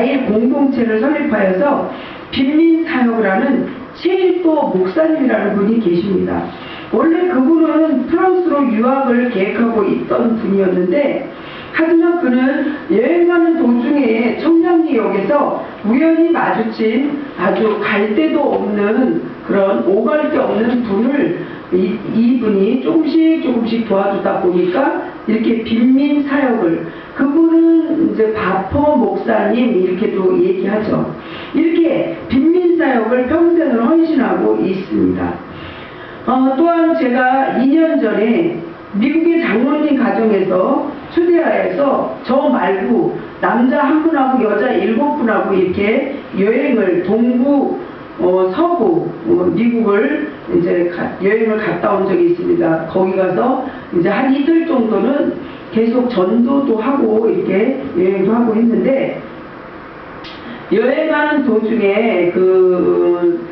자일 공동체를 설립하여서 빈민 사역을 하는 최일도 목사님이라는 분이 계십니다. 원래 그분은 프랑스로 유학을 계획하고 있던 분이었는데 하지만 그는 여행하는 도중에 청량리역에서 우연히 마주친 아주 갈 데도 없는 그런 오갈 데 없는 분을 이, 이분이 조금씩 조금씩 도와주다 보니까 이렇게 빈민 사역을 그분은 이제 바포 목사님 이렇게도 얘기하죠. 이렇게 빈민 사역을 평생을 헌신하고 있습니다. 어, 또한 제가 2년 전에 미국의 장로님 가정에서 초대하여서 저 말고 남자 한 분하고 여자 일곱 분하고 이렇게 여행을 동부 어, 서부 어, 미국을 이제 가- 여행을 갔다 온 적이 있습니다. 거기 가서 이제 한 이틀 정도는 계속 전도도 하고 이렇게 여행도 하고 했는데 여행하는 도중에 그,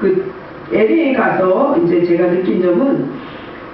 그 LA 가서 이제 제가 느낀 점은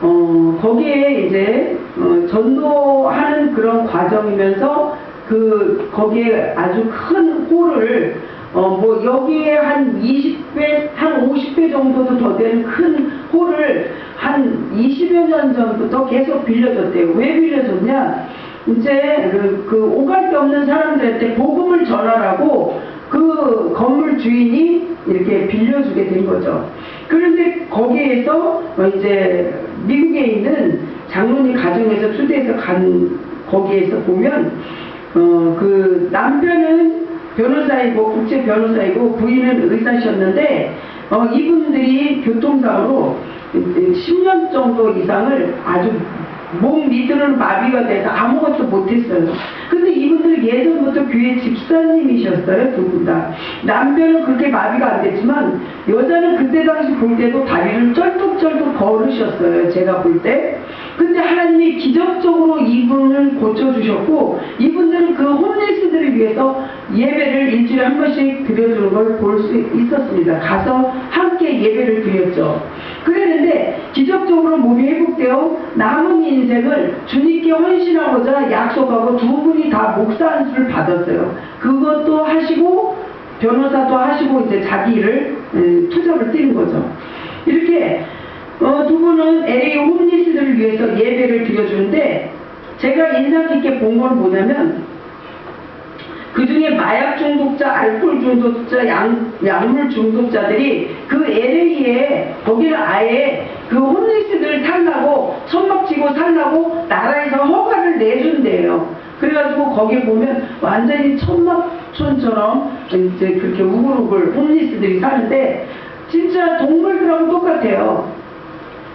어, 거기에 이제 어, 전도하는 그런 과정이면서 그 거기에 아주 큰 홀을 어, 뭐 여기에 한 20배, 한 50배 정도도 더 되는 큰 홀을 한 20여 년 전부터 계속 빌려줬대요. 왜 빌려줬냐? 이제 그, 그 오갈 데 없는 사람들한테 복음을 전하라고 그 건물 주인이 이렇게 빌려주게 된 거죠. 그런데 거기에서 어, 이제 미국에 있는 장로님 가정에서 초대해서 간 거기에서 보면 어 그 남편은 변호사이고 국제 변호사이고 부인은 의사셨는데 어 이분들이 교통사고로 10년 정도 이상을 아주 몸 밑으로는 마비가 돼서 아무것도 못했어요. 근데 이분들 예전부터 교회 집사님이셨어요, 두 분 다. 남편은 그렇게 마비가 안 됐지만, 여자는 그때 당시 볼 때도 다리를 쩔뚝쩔뚝 걸으셨어요, 제가 볼 때. 근데 하나님이 기적적으로 이분을 고쳐주셨고, 이분들은 그 홈리스들을 위해서 예배를 일주일에 한 번씩 드려주는 걸 볼 수 있었습니다. 가서 함께 예배를 드렸죠. 그랬는데 기적적으로 몸이 회복되어 남은 인생을 주님께 헌신하고자 약속하고 두 분이 다 목사 안수를 받았어요. 그것도 하시고 변호사도 하시고 이제 자기 일을 음, 투잡을 뛰는 거죠. 이렇게 어, 두 분은 LA 홈리스들을 위해서 예배를 드려주는데 제가 인상 깊게 본 건 뭐냐면 그 중에 마약 중독자, 알코올 중독자, 약, 약물 중독자들이 그 LA에 거기는 아예 그 홈리스들 살라고 천막 치고 살라고 나라에서 허가를 내준대요. 그래가지고 거기 보면 완전히 천막촌처럼 이제 그렇게 우글우글 홈리스들이 사는데 진짜 동물들하고 똑같아요.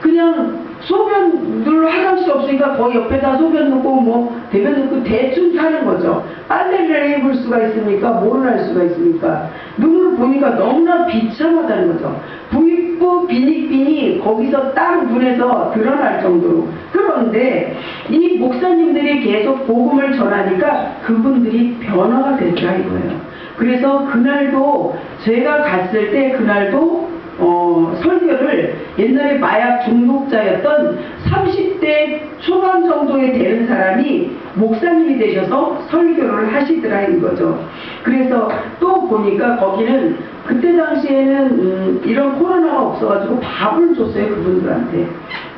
그냥 소변 늘 화장실 없으니까 거기 옆에다 소변 넣고 뭐 대변 넣고 대충 사는 거죠. 빨래를 해볼 수가 있습니까? 뭐를 할 수가 있습니까? 눈을 보니까 너무나 비참하다는 거죠. 부익부 비닉빈이 거기서 딱 눈에서 드러날 정도로. 그런데 이 목사님들이 계속 복음을 전하니까 그분들이 변화가 됐다 이거예요. 그래서 그날도 제가 갔을 때 그날도 어, 설교를 옛날에 마약 중독자였던 30대 초반 정도에 되는 사람이 목사님이 되셔서 설교를 하시더라 이거죠. 그래서 또 보니까 거기는 그때 당시에는 음, 이런 코로나가 없어가지고 밥을 줬어요 그분들한테.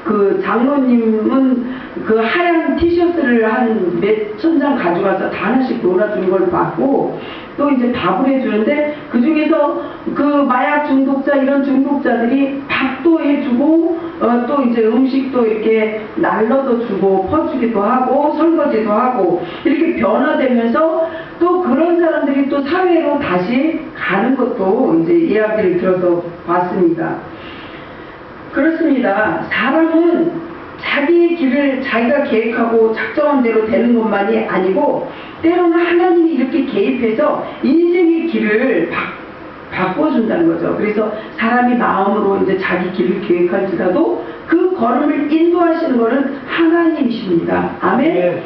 그 장로님은 그 하얀 티셔츠를 한 몇 천 장 가져가서 다 하나씩 놀아주는 걸 봤고 또 이제 밥을 해주는데 그 중에서 그 마약 중독자 이런 중독자들이 밥도 해주고 어, 또 이제 음식도 이렇게 날러도 주고 퍼주기도 하고 설거지도 하고 이렇게 변화되면서 또 그런 사람들이 또 사회로 다시 가는 것도 이제 이야기를 들어서 봤습니다. 그렇습니다. 사람은 자기 길을 자기가 계획하고 작정한 대로 되는 것만이 아니고 때로는 하나님이 이렇게 개입해서 인생의 길을 바, 바꿔준다는 거죠. 그래서 사람이 마음으로 이제 자기 길을 계획할지라도 그 걸음을 인도하시는 것은 하나님이십니다. 아멘.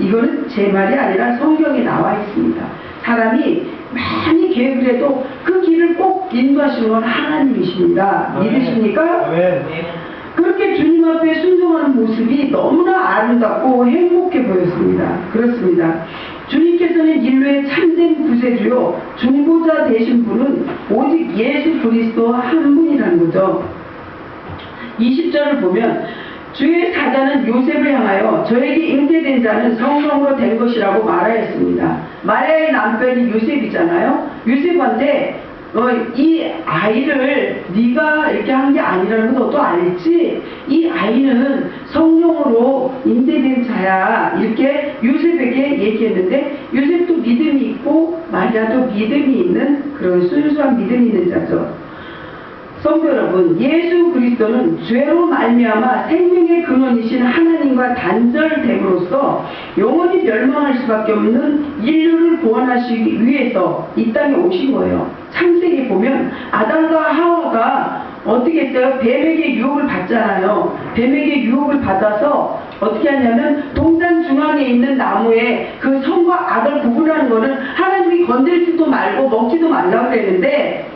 이거는 제 말이 아니라 성경에 나와 있습니다. 사람이 많이 계획을 해도 그 길을 꼭 인도하시는 건 하나님이십니다. 믿으십니까? 아멘. 그렇게 주님 앞에 순종하는 모습이 너무나 아름답고 행복해 보였습니다. 그렇습니다. 주님께서는 인류의 참된 관계로 중보자 되신 분은 오직 예수 그리스도 한 분이라는 거죠. 20절을 보면 주의 사자는 요셉을 향하여 저에게 잉태된 자는 성령으로 된 것이라고 말하였습니다. 마리아의 남편이 요셉이잖아요. 요셉한테 어, 이 아이를 네가 이렇게 한 게 아니라는 건 너도 알지? 이 아이는 성령으로 인대된 자야. 이렇게 요셉에게 얘기했는데 요셉도 믿음이 있고 마리아도 믿음이 있는 그런 순수한 믿음이 있는 자죠. 성도 여러분, 예수 그리스도는 죄로 말미암아 생명의 근원이신 하나님과 단절됨으로써 영원히 멸망할 수밖에 없는 인류를 구원하시기 위해서 이 땅에 오신 거예요. 창세기 보면 아담과 하와가 어떻게 했어요? 뱀에게 유혹을 받잖아요. 뱀에게 유혹을 받아서 어떻게 하냐면 동산 중앙에 있는 나무에 그 성과 악을 구분하는 거는 하나님이 건들지도 말고 먹지도 말라고 그랬는데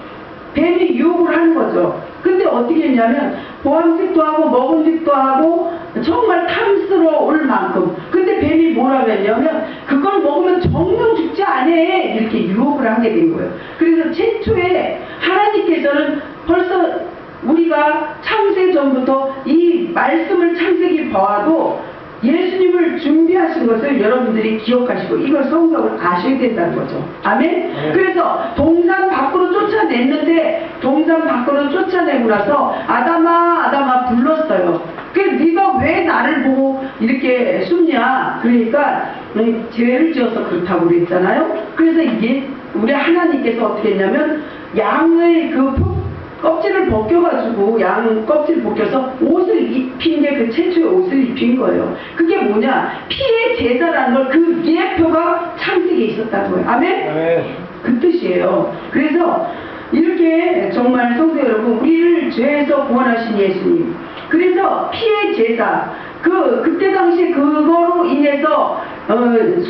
뱀이 유혹을 하는 거죠. 근데 어떻게 했냐면 보암직도 하고 먹음직도 하고 정말 탐스러울 만큼. 근데 뱀이 뭐라고 했냐면 그걸 먹으면 정령 죽지 않아 이렇게 유혹을 하게 된 거예요. 그래서 최초에 하나님께서는 벌써 우리가 창세 전부터 이 말씀을 창세기 봐도 예수님을 준비하신 것을 여러분들이 기억하시고 이걸 성경을 아셔야 된다는 거죠. 아멘? 네. 그래서 동산 밖으로 쫓아냈는데 동산 밖으로 쫓아내고 나서 아담아 아담아 불렀어요. 그 네가 왜 나를 보고 이렇게 숨냐? 그러니까 음, 죄를 지어서 그렇다고 그랬잖아요. 그래서 이게 우리 하나님께서 어떻게 했냐면 양의 그 표- 껍질을 벗겨가지고 양 껍질 벗겨서 옷을 입힌 게 그 최초의 옷을 입힌 거예요. 그게 뭐냐? 피의 제사라는 걸 그 예표가 창세기에 있었다는 거예요. 아멘? 아멘. 그 뜻이에요. 그래서 이렇게 정말 성도 여러분, 우리를 죄에서 구원하신 예수님. 그래서 피의 제사, 그, 그때 당시 그거로 인해서, 어,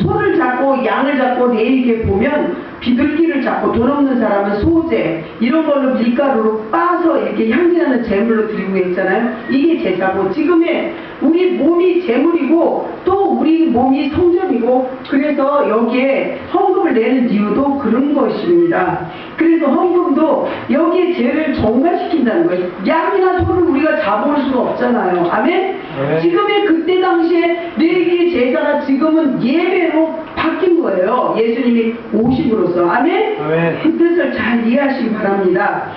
소를 잡고 양을 잡고 내일게 보면 비둘기를 잡고 돈 없는 사람은 소재, 이런 걸로 밀가루로 빻아서 이렇게 향기나는 제물로 드리고 있잖아요. 이게 제사고, 지금의 우리 몸이 제물이고, 또 우리 몸이 성전이고, 그래서 여기에 헌금을 내는 이유도 그런 것입니다. 그래서 헌금도 여기에 죄를 정갈시킨다는 거예요. 양이나 소를 우리가 잡아올 수가 없잖아요. 아멘? 네. 지금의 그때 당시에 내기 제사가 지금은 예배로 바뀐 거예요. 예수님이 오심으로써. 아멘? 아멘. 그 뜻을 잘 이해하시기 바랍니다.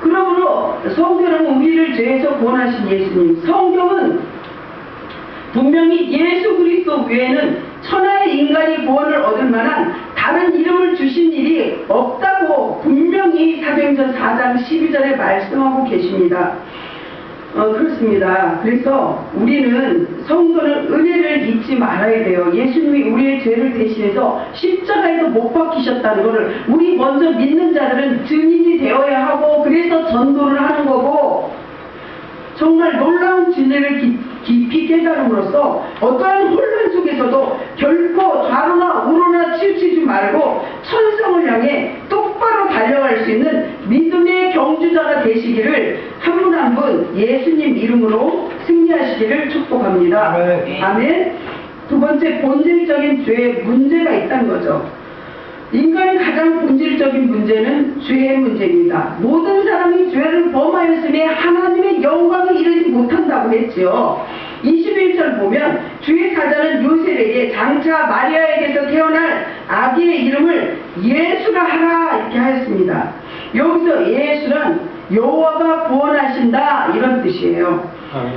그러므로 성경은 우리를 죄에서 구원하신 예수님. 성경은 분명히 예수 그리스도 외에는 천하의 인간이 구원을 얻을 만한 다른 이름을 주신 일이 없다고 분명히 사도행전 4장 12절에 말씀하고 계십니다. 어, 그렇습니다. 그래서 우리는 성도는 은혜를 잊지 말아야 돼요. 예수님이 우리의 죄를 대신해서 십자가에서 못 박히셨다는 것을 우리 먼저 믿는 자들은 증인이 되어야 하고 그래서 전도를 하는 거고 정말 놀라운 진리를 기- 깊이 깨달음으로써 어떠한 혼란 속에서도 결코 좌로나 우로나 치우치지 말고 천성을 향해 똑바로 달려갈 수 있는 믿음의 경주자가 되시기를 한분한분 예수님 이름으로 승리하시기를 축복합니다. 아멘. 아멘. 두 번째 본질적인 죄에 문제가 있다는 거죠. 인간의 가장 본질적인 문제는 죄의 문제입니다. 모든 사람이 죄를 범하였으니 하나님의 영광에 이르지 못한다고 했지요. 21절 보면 주의 사자는 요셉에게 장차 마리아에게서 태어날 아기의 이름을 예수라 하라 이렇게 하였습니다. 여기서 예수란 여호와가 구원하신다 이런 뜻이에요. 아멘.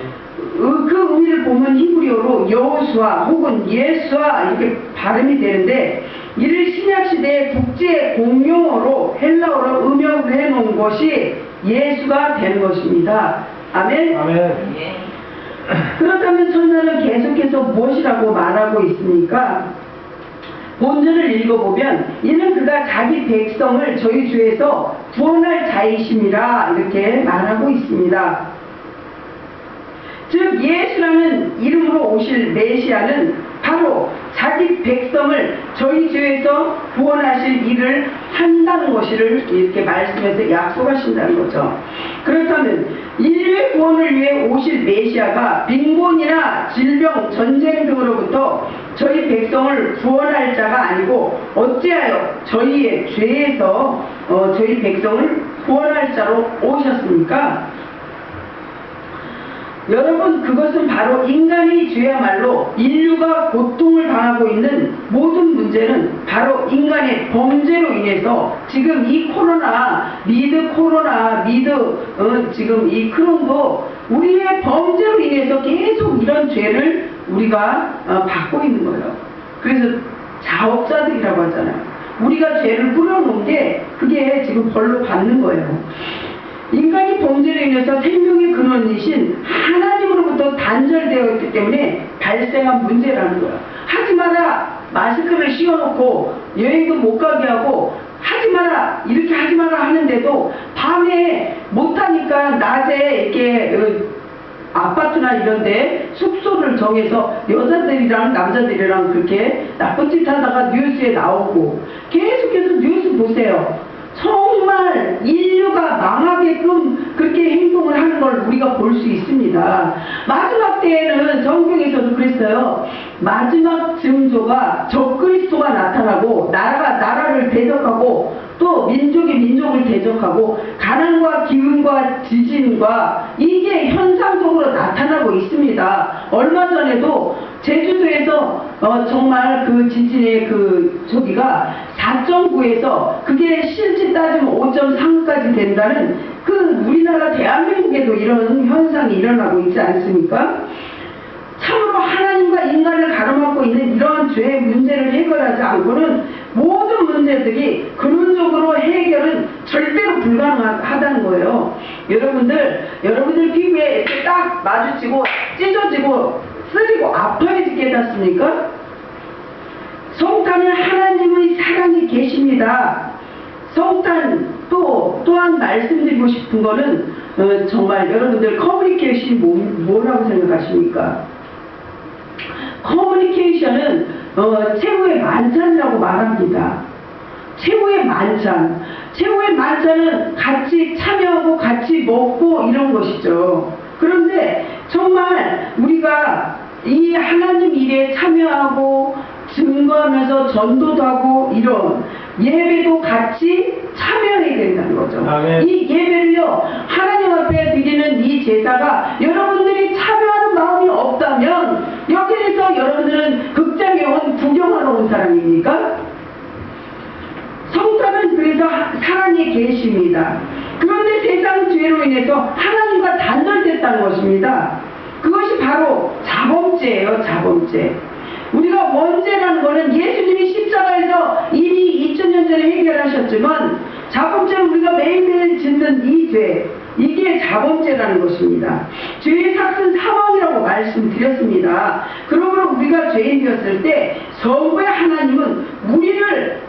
그, 그 의미를 보면 히브리어로 여호수아 혹은 예수아 이렇게 발음이 되는데 이를 신약 시대의 국제 공용어로 헬라어로 음역을 해놓은 것이 예수가 되는 것입니다. 아멘. 아멘. 그렇다면 천사는 계속해서 무엇이라고 말하고 있습니까? 본문을 읽어보면 이는 그가 자기 백성을 저희 주에서 구원할 자이심이라 이렇게 말하고 있습니다. 즉 예수라는 이름으로 오실 메시아는 바로 자기 백성을 저희 죄에서 구원하실 일을 한다는 것을 이렇게 말씀해서 약속하신다는 거죠. 그렇다면 인류의 구원을 위해 오실 메시아가 빈곤이나 질병, 전쟁 등으로부터 저희 백성을 구원할 자가 아니고 어찌하여 저희의 죄에서 어, 저희 백성을 구원할 자로 오셨습니까? 여러분 그것은 바로 인간의 죄야말로 인류가 고통을 당하고 있는 모든 문제는 바로 인간의 범죄로 인해서 지금 이 코로나 미드 코로나 미드 어, 지금 이 크론도 우리의 범죄로 인해서 계속 이런 죄를 우리가 어, 받고 있는 거예요. 그래서 자업자들이라고 하잖아요. 우리가 죄를 뿌려놓은 게 그게 지금 벌로 받는 거예요. 인간이 범죄로 인해서 생명의 근원이신 하나님으로부터 단절되어 있기 때문에 발생한 문제라는 거야. 하지 마라! 마스크를 씌워놓고 여행도 못 가게 하고 하지 마라! 이렇게 하지 마라 하는데도 밤에 못하니까 낮에 이렇게 어, 아파트나 이런데 숙소를 정해서 여자들이랑 남자들이랑 그렇게 나쁜 짓 하다가 뉴스에 나오고 계속해서 뉴스 보세요. 정말 인류가 망하게끔 그렇게 행동을 하는 걸 우리가 볼 수 있습니다. 마지막 때에는 성경에서도 그랬어요. 마지막 증조가 적그리스도가 나타나고 나라가 나라를 대적하고 또 민족이 민족을 대적하고 가난과 기근과 지진과 이게 현상적으로 나타나고 있습니다. 얼마 전에도 제주도에서 어, 정말 그 지진의 그 저기가 4.9에서 그게 실제 따지면 5.3까지 된다는 그 우리나라 대한민국에도 이런 현상이 일어나고 있지 않습니까? 참으로 하나님과 인간을 가로막고 있는 이러한 죄의 문제를 해결하지 않고는 모든 문제들이 근원적으로 해결은 절대로 불가능하다는 거예요. 여러분들, 여러분들 피부에 이렇게 딱 마주치고 찢어지고 쓰리고 아파야지 깨닫습니까? 성탄은 하나님의 사랑이 계십니다. 성탄 또 또한 말씀드리고 싶은 거는 어, 정말 여러분들 커뮤니케이션이 뭐, 뭐라고 생각하십니까? 커뮤니케이션은 어, 최후의 만찬이라고 말합니다. 최후의 만찬. 최후의 만찬은 같이 참여하고 같이 먹고 이런 것이죠. 그런데 정말 우리가 이 하나님 일에 참여하고 증거하면서 전도도 하고 이런 예배도 같이 참여해야 된다는 거죠. 아멘. 이 예배를요 하나님 앞에 드리는 이 제사가 여러분들이 참여하는 마음이 없다면 여기에서 여러분들은 극장에 온 구경하러 온 사람입니까? 성탄은 그래서 하- 사랑에 계십니다. 그런데 세상 죄로 인해서 하나님과 단절됐다는 것입니다. 그것이 바로 자범죄예요, 자범죄. 우리가 원죄라는 것은 예수님이 십자 하셨지만 자범죄는 우리가 매일매일 짓는 이 죄, 이게 자범죄라는 것입니다. 죄의 삭은 사망이라고 말씀드렸습니다. 그러므로 우리가 죄인이었을 때 성부의 하나님은 우리를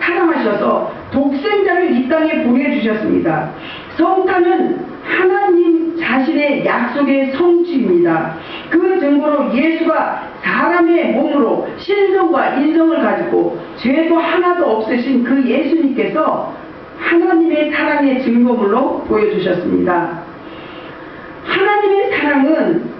사랑하셔서 독생자를 이 땅에 보내주셨습니다. 성탄은 하나님 자신의 약속의 성취입니다. 그 증거로 예수가 사람의 몸으로 신성과 인성을 가지고 죄도 하나도 없으신 그 예수님께서 하나님의 사랑의 증거물로 보여주셨습니다. 하나님의 사랑은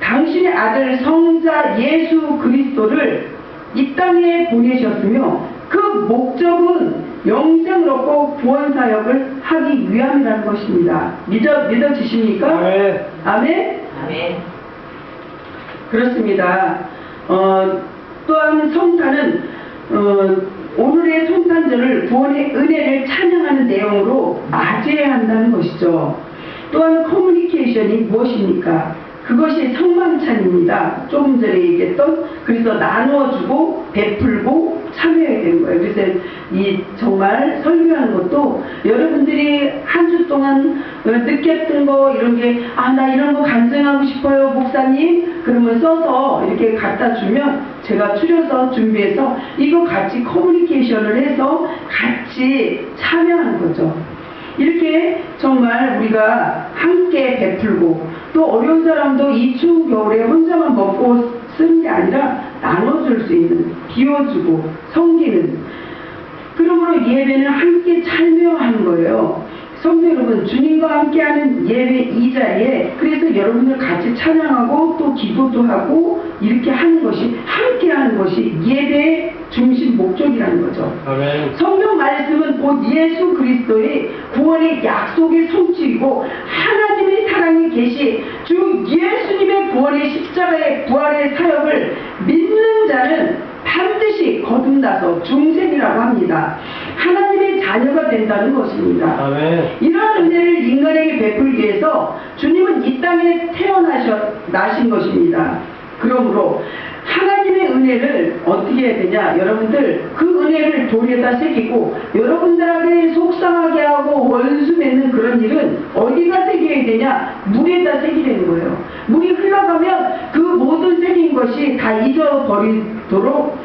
당신의 아들 성자 예수 그리스도를 이 땅에 보내셨으며 그 목적은 영생을 얻고 구원 사역을 하기 위함이라는 것입니다. 믿어 믿어지십니까? 아멘. 아멘. 아멘. 그렇습니다. 어, 또한 성탄은 어, 오늘의 성탄절을 구원의 은혜를 찬양하는 내용으로 맞이해야 한다는 것이죠. 또한 커뮤니케이션이 무엇입니까? 그것이 성만찬입니다. 조금 전에 얘기했던 그래서 나누어주고 베풀고 참여해야 되는 거예요. 그래서 이 정말 설교하는 것도 여러분들이 한 주 동안 어, 느꼈던 거 이런 게 아 나 이런 거 간증하고 싶어요 목사님 그러면 써서 이렇게 갖다 주면 제가 추려서 준비해서 이거 같이 커뮤니케이션을 해서 같이 참여하는 거죠. 이렇게 정말 우리가 함께 베풀고 또 어려운 사람도 이 추운 겨울에 혼자만 먹고 쓰는 게 아니라 나눠줄 수 있는 비워주고 섬기는 그러므로 예배는 함께 참여하는 거예요. 성도 여러분, 주님과 함께하는 예배 이 자리에 여러분들 같이 찬양하고 또 기도도 하고 이렇게 하는 것이 함께 하는 것이 예배의 중심 목적이라는 거죠. 아멘. 성경 말씀은 곧 예수 그리스도의 구원의 약속의 성취이고 하나님의 사랑이 계시 주 예수님의 구원의 십자가의 부활의 사역을 믿는 자는 반드시 거듭나서 중생이라고 합니다. 하나님의 자녀가 된다는 것입니다. 아멘. 이러한 은혜를 인간에게 베풀기 위해서 주님은 이 땅에 태어나셔 나신 것입니다. 그러므로 하나님의 은혜를 어떻게 해야 되냐? 여러분들 그 은혜를 돌에다 새기고 여러분들에게 속상하게 하고 원수 맺는 그런 일은 어디다 새겨야 되냐? 물에다 새기는 거예요. 물이 흘러가면 그 모든 새긴 것이 다 잊어버리도록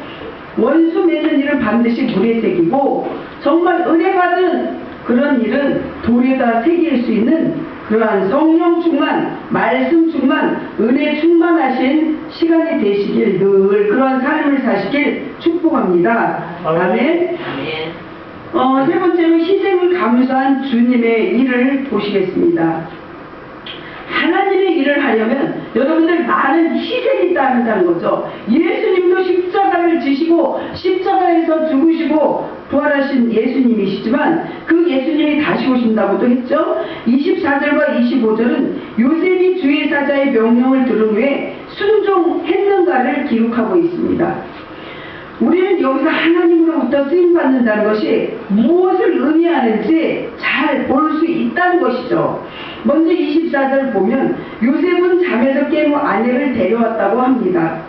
원수 맺는 일을 반드시 물에 새기고 정말 은혜 받은 그런 일은 돌에다 새길 수 있는 그러한 성령 충만, 말씀 충만, 은혜 충만하신 시간이 되시길 늘 그러한 삶을 사시길 축복합니다. 아멘. 어, 세 번째로 희생을 감수한 주님의 일을 보시겠습니다. 하나님의 일을 하려면 여러분들 많은 희생이 한다는 거죠. 예수님도 십자가를 지시고 십자가에서 죽으시고 부활하신 예수님이시지만 그 예수님이 다시 오신다고도 했죠. 24절과 25절은 요셉이 주의 사자의 명령을 들은 후에 순종했는가를 기록하고 있습니다. 우리는 여기서 하나님으로부터 쓰임 받는다는 것이 무엇을 의미하는지 잘 볼 수 있다는 것이죠. 먼저 24절 보면 요셉은 잠에서 깬후 아내를 데려왔다고 합니다.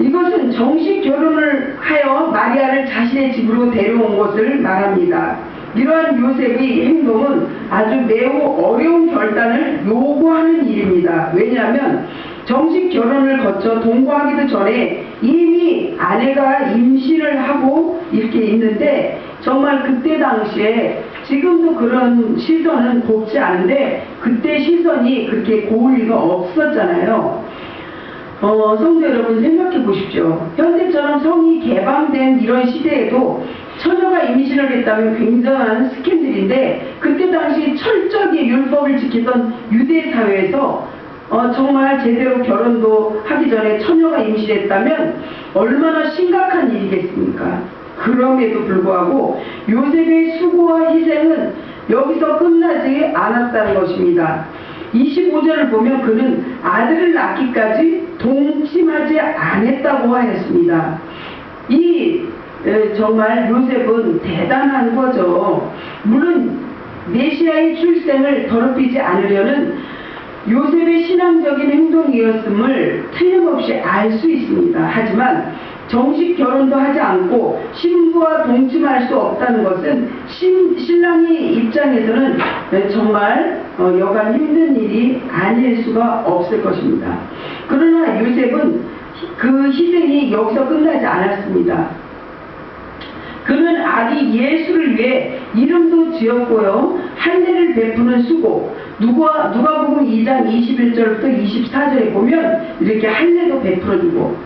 이것은 정식 결혼을 하여 마리아를 자신의 집으로 데려온 것을 말합니다. 이러한 요셉의 행동은 아주 매우 어려운 결단을 요구하는 일입니다. 왜냐하면 정식 결혼을 거쳐 동거하기도 전에 이미 아내가 임신을 하고 이렇게 있는데 정말 그때 당시에 지금도 그런 시선은 곱지 않은데 그때 시선이 그렇게 고울 리가 없었잖아요. 어, 성도 여러분 생각해 보십시오. 현대처럼 성이 개방된 이런 시대에도 처녀가 임신을 했다면 굉장한 스캔들인데 그때 당시 철저히 율법을 지키던 유대 사회에서 어, 정말 제대로 결혼도 하기 전에 처녀가 임신했다면 얼마나 심각한 일이겠습니까? 그럼에도 불구하고 요셉의 수고와 희생은 여기서 끝나지 않았다는 것입니다. 25절을 보면 그는 아들을 낳기까지 동침하지 않았다고 하였습니다. 이 에, 정말 요셉은 대단한 거죠. 물론 메시아의 출생을 더럽히지 않으려는 요셉의 신앙적인 행동이었음을 틀림없이 알 수 있습니다. 하지만 정식 결혼도 하지 않고 신부와 동침할 수 없다는 것은 신, 신랑의 입장에서는 정말 어, 여간 힘든 일이 아닐 수가 없을 것입니다. 그러나 요셉은 그 희생이 여기서 끝나지 않았습니다. 그는 아기 예수를 위해 이름도 지었고요. 할례를 베푸는 수고. 누가 누가복음 2장 21절부터 24절에 보면 이렇게 할례도 베풀어주고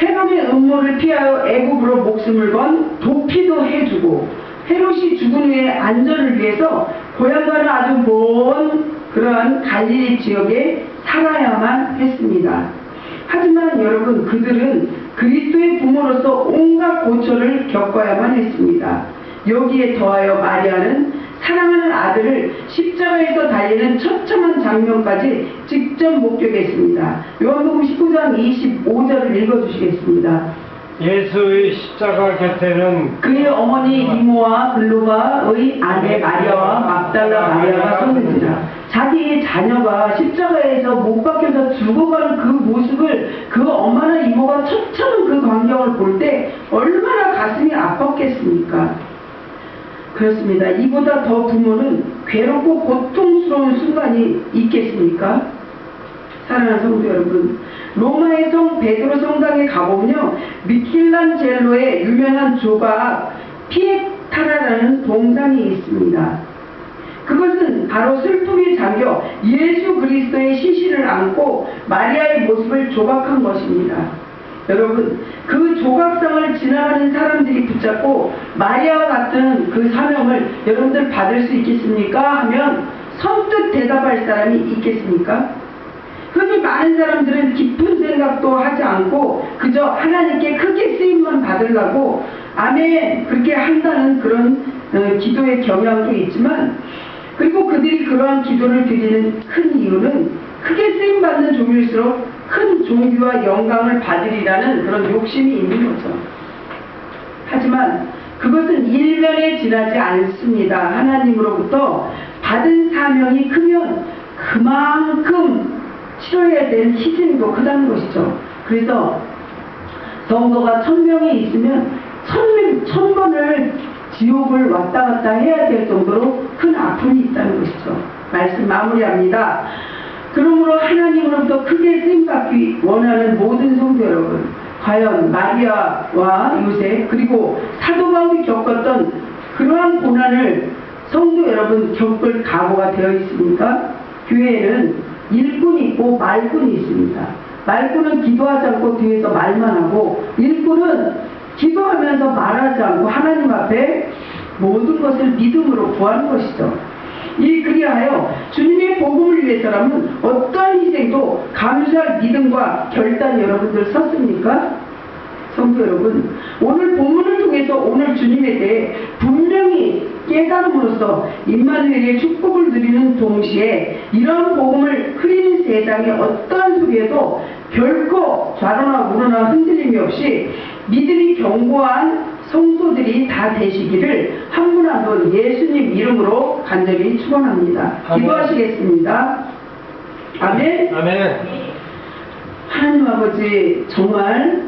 헤롯의 음모를 피하여 애굽으로 목숨을 건 도피도 해주고 헤롯이 죽은 후에 안전을 위해서 고향과는 아주 먼 그러한 갈릴리 지역에 살아야만 했습니다. 하지만 여러분 그들은 그리스도의 부모로서 온갖 고초를 겪어야만 했습니다. 여기에 더하여 마리아는 사랑하는 아들을 십자가에서 달리는 처참한 장면까지 직접 목격했습니다. 요한복음 19장 25절을 읽어주시겠습니다. 예수의 십자가 곁에는 그의 어머니 이모와 블루가의 아내 마리아와 막달라 마리아가 섰는지라 자기의 자녀가 십자가에서 못 박혀서 죽어가는 그 모습을 그 엄마나 이모가 처참한 그 광경을 볼 때 얼마나 가슴이 아팠겠습니까? 그렇습니다. 이보다 더 부모는 괴롭고 고통스러운 순간이 있겠습니까? 사랑하는 성도 여러분, 로마의 성 베드로 성당에 가보면요, 미켈란젤로의 유명한 조각 피에타라라는 동상이 있습니다. 그것은 바로 슬픔에 잠겨 예수 그리스도의 시신을 안고 마리아의 모습을 조각한 것입니다. 여러분 그 조각상을 지나가는 사람들이 붙잡고 마리아와 같은 그 사명을 여러분들 받을 수 있겠습니까? 하면 선뜻 대답할 사람이 있겠습니까? 흔히 많은 사람들은 깊은 생각도 하지 않고 그저 하나님께 크게 쓰임만 받으려고 아멘 그렇게 한다는 그런 어, 기도의 경향도 있지만 그리고 그들이 그러한 기도를 드리는 큰 이유는 크게 쓰임 받는 종일수록 큰 존귀와 영광을 받으리라는 그런 욕심이 있는 거죠. 하지만 그것은 일면에 지나지 않습니다. 하나님으로부터 받은 사명이 크면 그만큼 치러야 될 희생도 크다는 것이죠. 그래서 성도가 천 명이 있으면 천, 천 번을 지옥을 왔다 갔다 해야 될 정도로 큰 아픔이 있다는 것이죠. 말씀 마무리합니다. 그러므로 하나님으로부터 크게 쓰임받기 원하는 모든 성도 여러분, 과연 마리아와 요셉 그리고 사도 바울이 겪었던 그러한 고난을 성도 여러분 겪을 각오가 되어 있습니까? 교회에는 일꾼이 있고 말꾼이 있습니다. 말꾼은 기도하지 않고 뒤에서 말만 하고 일꾼은 기도하면서 말하지 않고 하나님 앞에 모든 것을 믿음으로 구하는 것이죠. 이 그리하여 주님의 복음을 위해서라면 어떠한 희생도 감수할 믿음과 결단 여러분들 섰습니까? 성도 여러분, 오늘 본문을 통해서 오늘 주님에 대해 분명히 깨달음으로써 임마누엘의 축복을 드리는 동시에 이런 복음을 흐리는 세상의 어떠한 속에도 결코 좌로나 우로나 흔들림이 없이 믿음이 견고한 성도들이 다 되시기를 한 분 한 분 예수님 이름으로 간절히 축원합니다. 기도하시겠습니다. 아멘. 아멘. 하나님 아버지 정말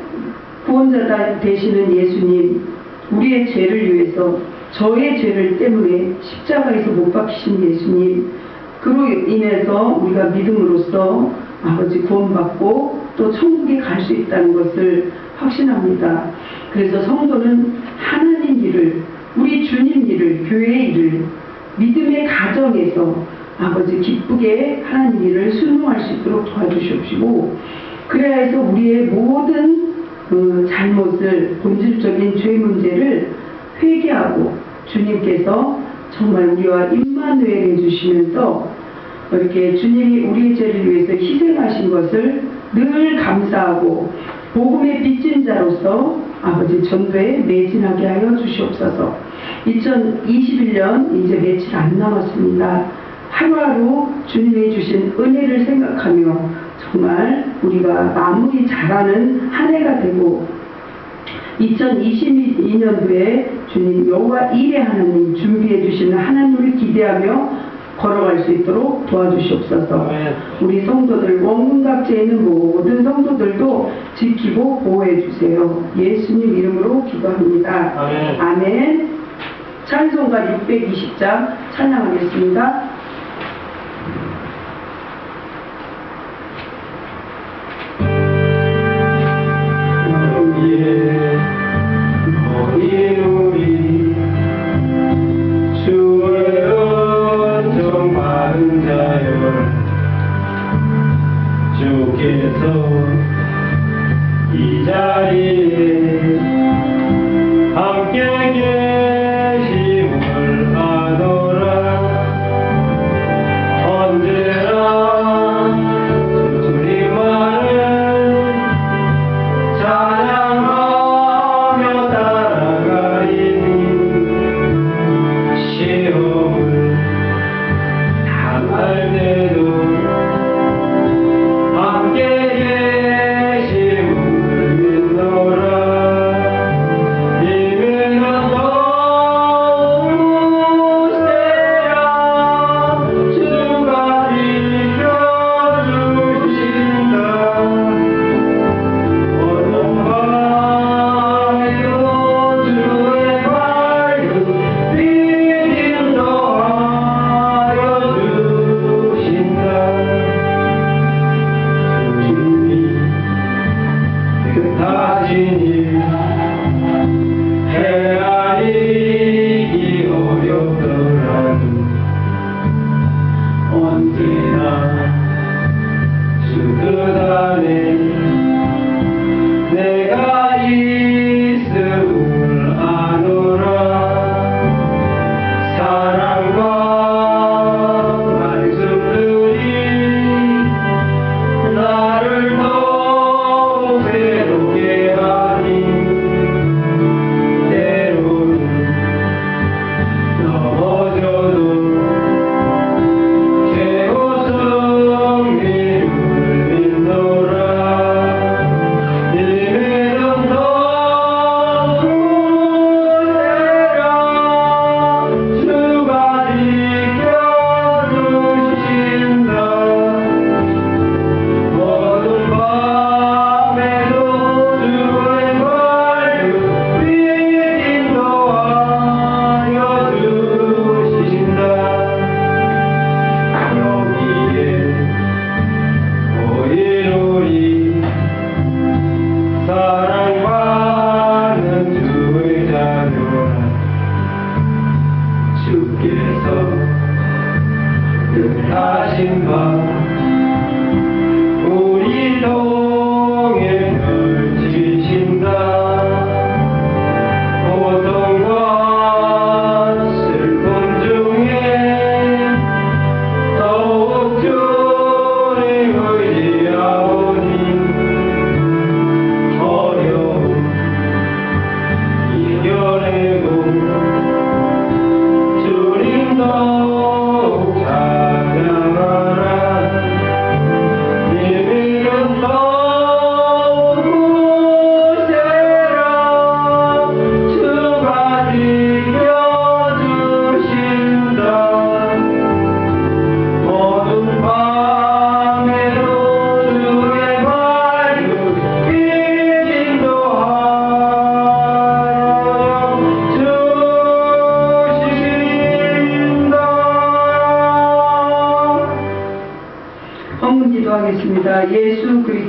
구원자 되시는 예수님 우리의 죄를 위해서 저의 죄를 때문에 십자가에서 못 박히신 예수님 그로 인해서 우리가 믿음으로써 아버지 구원받고 또 천국에 갈 수 있다는 것을 확신합니다. 그래서 성도는 하나님 일을 우리 주님 일을 교회 일을 믿음의 가정에서 아버지 기쁘게 하나님 일을 순종할 수 있도록 도와주시옵시고 그래야 해서 우리의 모든 그 잘못을 본질적인 죄 문제를 회개하고 주님께서 정말 우리와 임마누엘 해주시면서 이렇게 주님이 우리의 죄를 위해서 희생하신 것을 늘 감사하고 복음의 빚진 자로서 아버지 전도에 매진하게 하여 주시옵소서 2021년 이제 며칠 안 남았습니다. 하루하루 주님이 주신 은혜를 생각하며 정말 우리가 마무리 잘하는 한 해가 되고 2022년도에 주님 여호와 일의 하나님 준비해 주시는 하나님을 기대하며 걸어갈 수 있도록 도와주시옵소서. 아멘. 우리 성도들 원군각지에 있는 모든 성도들도 지키고 보호해 주세요. 예수님 이름으로 기도합니다. 아멘. 아멘. 찬송가 620장 찬양하겠습니다.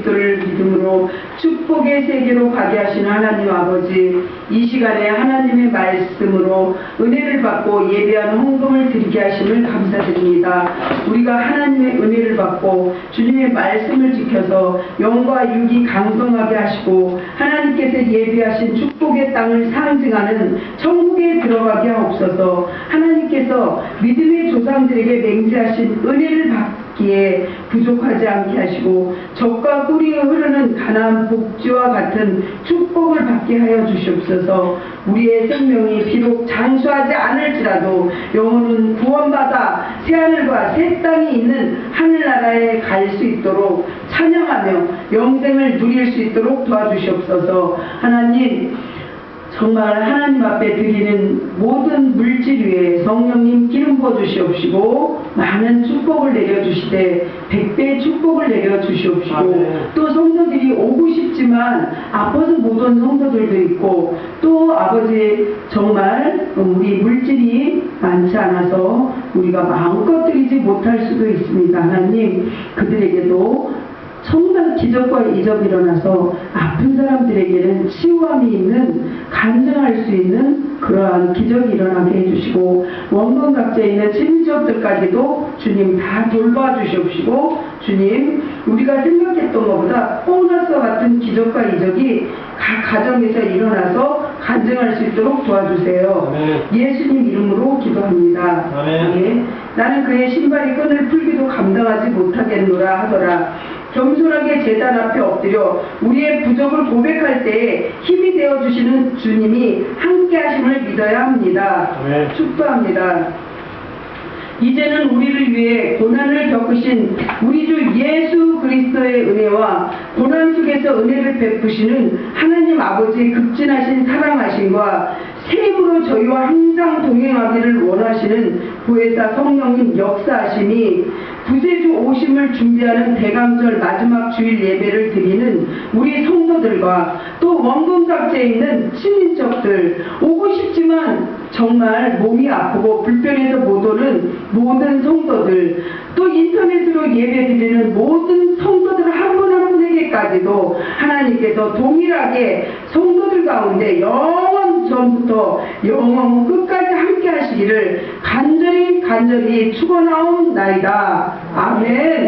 그리스도를 믿음으로 축복의 세계로 가게 하신 하나님 아버지, 이 시간에 하나님의 말씀으로 은혜를 받고 예배하는 헌금을 드리게 하심을 감사드립니다. 우리가 하나님의 은혜를 받고 주님의 말씀을 지켜서 영과 육이 강성하게 하시고 하나님께서 예비하신 축복의 땅을 상징하는 천국에 들어가게 하옵소서 하나님께서 믿음의 조상들에게 맹세하신 은혜를 받 기에 부족하지 않게 하시고 적과 꿀이 흐르는 가나안 복지와 같은 축복을 받게 하여 주시옵소서. 우리의 생명이 비록 장수하지 않을지라도 영혼은 구원받아 새하늘과 새 땅이 있는 하늘나라에 갈 수 있도록 찬양하며 영생을 누릴 수 있도록 도와주시옵소서. 하나님 정말 하나님 앞에 드리는 모든 물질 위에 성령님 기름 부어 주시옵시고 많은 축복을 내려 주시되 백배의 축복을 내려 주시옵시고 아멘. 또 성도들이 오고 싶지만 아파서 못 온 성도들도 있고 또 아버지 정말 우리 물질이 많지 않아서 우리가 마음껏 드리지 못할 수도 있습니다 하나님 그들에게도 정말 기적과 이적이 일어나서 아픈 사람들에게는 치유함이 있는 간증할 수 있는 그러한 기적이 일어나게 해주시고 원본 각자에 있는 친족들까지도 주님 다 돌봐 주시옵시고 주님 우리가 생각했던 것보다 보너스와 같은 기적과 이적이 각 가정에서 일어나서 간증할 수 있도록 도와주세요. 아멘. 예수님 이름으로 기도합니다. 아멘. 예. 나는 그의 신발이 끈을 풀기도 감당하지 못하겠노라 하더라. 겸손하게 재단 앞에 엎드려 우리의 부족을 고백할 때에 힘이 되어 주시는 주님이 함께 하심을 믿어야 합니다. 아멘. 축도합니다. 이제는 우리를 위해 고난을 겪으신 우리 주 예수 그리스도의 은혜와 고난 속에서 은혜를 베푸시는 하나님 아버지의 극진하신 사랑하심과 세임으로 저희와 항상 동행하기를 원하시는 보혜사 성령님 역사하심이 구세주 오심을 준비하는 대감절 마지막 주일 예배를 드리는 우리 성도들과 또 원금각제에 있는 친인척들 오고 싶지만 정말 몸이 아프고 불편해서 못 오는 모든 성도들 또 인터넷으로 예배 드리는 모든 성도들 한 분 한 분에게까지도 하나님께서 동일하게 성도들 가운데 영원 전부터 영원 끝까지 함께 하시기를 간절히 간절히 축원하옵나이다. আমেন